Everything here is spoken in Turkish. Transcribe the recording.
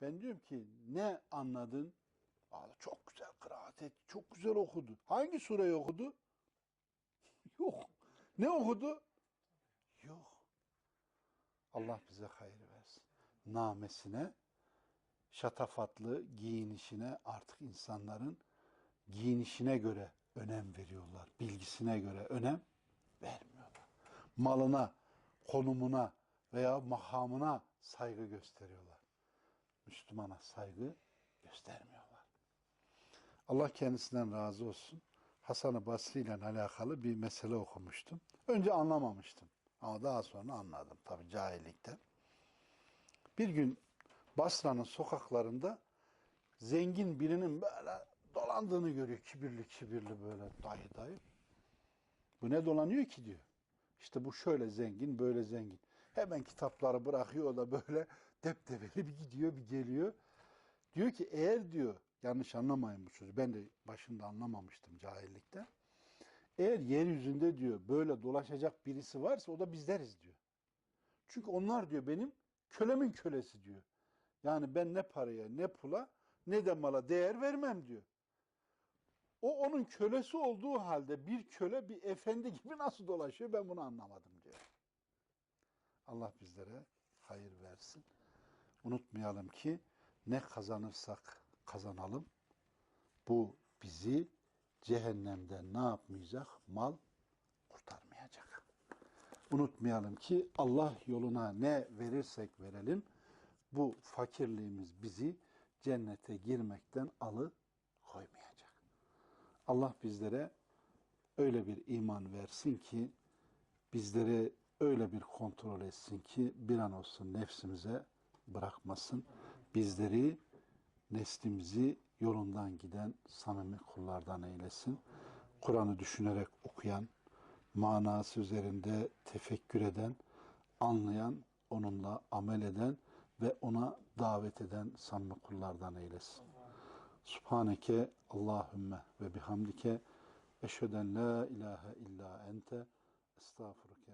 Ben diyorum ki ne anladın? Aa, çok güzel kıraat etti, çok güzel okudu. Hangi sureyi okudu? Yok. Ne okudu? Yok. Allah bize hayır versin. Namesine, şatafatlı giyinişine artık insanların giyinişine göre önem veriyorlar. Bilgisine göre önem vermiyorlar. Malına, konumuna veya makamına saygı gösteriyorlar. Müslümana saygı göstermiyorlar. Allah kendisinden razı olsun. Hasan-ı Basri ile alakalı bir mesele okumuştum. Önce anlamamıştım. Ama daha sonra anladım tabi cahillikten. Bir gün Basra'nın sokaklarında zengin birinin böyle dolandığını görüyor. Kibirli kibirli böyle dayı dayı. Bu ne dolanıyor ki diyor. İşte bu şöyle zengin, böyle zengin. Hemen kitapları bırakıyor da böyle deptebeli bir gidiyor, bir geliyor. Diyor ki eğer diyor, yanlış anlamayın bu sözü. Ben de başında anlamamıştım cahillikten. Eğer yeryüzünde diyor böyle dolaşacak birisi varsa o da bizleriz diyor. Çünkü onlar diyor benim kölemin kölesi diyor. Yani ben ne paraya ne pula ne de mala değer vermem diyor. O onun kölesi olduğu halde bir köle bir efendi gibi nasıl dolaşıyor ben bunu anlamadım diyor. Allah bizlere hayır versin. Unutmayalım ki ne kazanırsak kazanalım bu bizi cehennemden ne yapmayacak? Mal kurtarmayacak. Unutmayalım ki Allah yoluna ne verirsek verelim bu fakirliğimiz bizi cennete girmekten alı koymayacak. Allah bizlere öyle bir iman versin ki bizleri öyle bir kontrol etsin ki bir an olsun nefsimize bırakmasın. Bizleri neslimizi yolundan giden samimi kullardan eylesin. Kur'an'ı düşünerek okuyan, manası üzerinde tefekkür eden, anlayan, onunla amel eden ve ona davet eden samimi kullardan eylesin. Subhaneke Allahümme ve bihamdike eşheden la ilahe illa ente estağfuruke